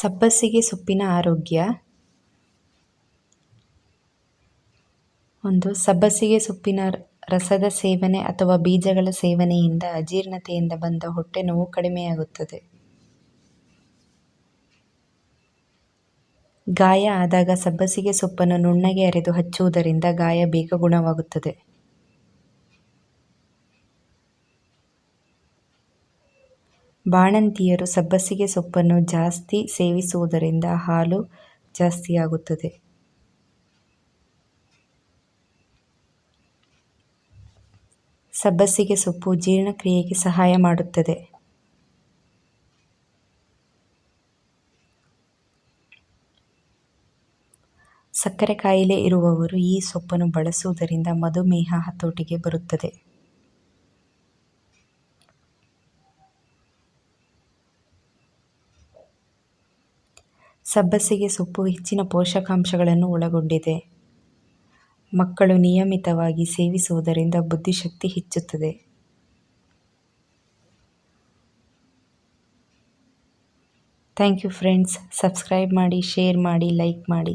ಸಬ್ಬಸಿಗೆ ಸೊಪ್ಪಿನ ಆರೋಗ್ಯ. ಒಂದು, ಸಬ್ಬಸಿಗೆ ಸೊಪ್ಪಿನ ರಸದ ಸೇವನೆ ಅಥವಾ ಬೀಜಗಳ ಸೇವನೆಯಿಂದ ಅಜೀರ್ಣತೆಯಿಂದ ಬಂದ ಹೊಟ್ಟೆ ನೋವು ಕಡಿಮೆಯಾಗುತ್ತದೆ. ಗಾಯ ಆದಾಗ ಸಬ್ಬಸಿಗೆ ಸೊಪ್ಪನ್ನು ನುಣ್ಣಗೆ ಅರೆದು ಹಚ್ಚುವುದರಿಂದ ಗಾಯ ಬೇಗ ಗುಣವಾಗುತ್ತದೆ. ಬಾಣಂತಿಯರು ಸಬ್ಬಸಿಗೆ ಸೊಪ್ಪನ್ನು ಜಾಸ್ತಿ ಸೇವಿಸುವುದರಿಂದ ಹಾಲು ಜಾಸ್ತಿಯಾಗುತ್ತದೆ. ಸಬ್ಬಸಿಗೆ ಸೊಪ್ಪು ಜೀರ್ಣಕ್ರಿಯೆಗೆ ಸಹಾಯ ಮಾಡುತ್ತದೆ. ಸಕ್ಕರೆ ಕಾಯಿಲೆ ಇರುವವರು ಈ ಸೊಪ್ಪನ್ನು ಬಳಸುವುದರಿಂದ ಮಧುಮೇಹ ಹತೋಟಿಗೆ ಬರುತ್ತದೆ. ಸಬ್ಬಸಿಗೆ ಸೊಪ್ಪು ಹೆಚ್ಚಿನ ಪೋಷಕಾಂಶಗಳನ್ನು ಒಳಗೊಂಡಿದೆ. ಮಕ್ಕಳು ನಿಯಮಿತವಾಗಿ ಸೇವಿಸುವುದರಿಂದ ಬುದ್ಧಿಶಕ್ತಿ ಹೆಚ್ಚುತ್ತದೆ. Thank you friends. ಸಬ್ಸ್ಕ್ರೈಬ್ ಮಾಡಿ, ಶೇರ್ ಮಾಡಿ, ಲೈಕ್ ಮಾಡಿ.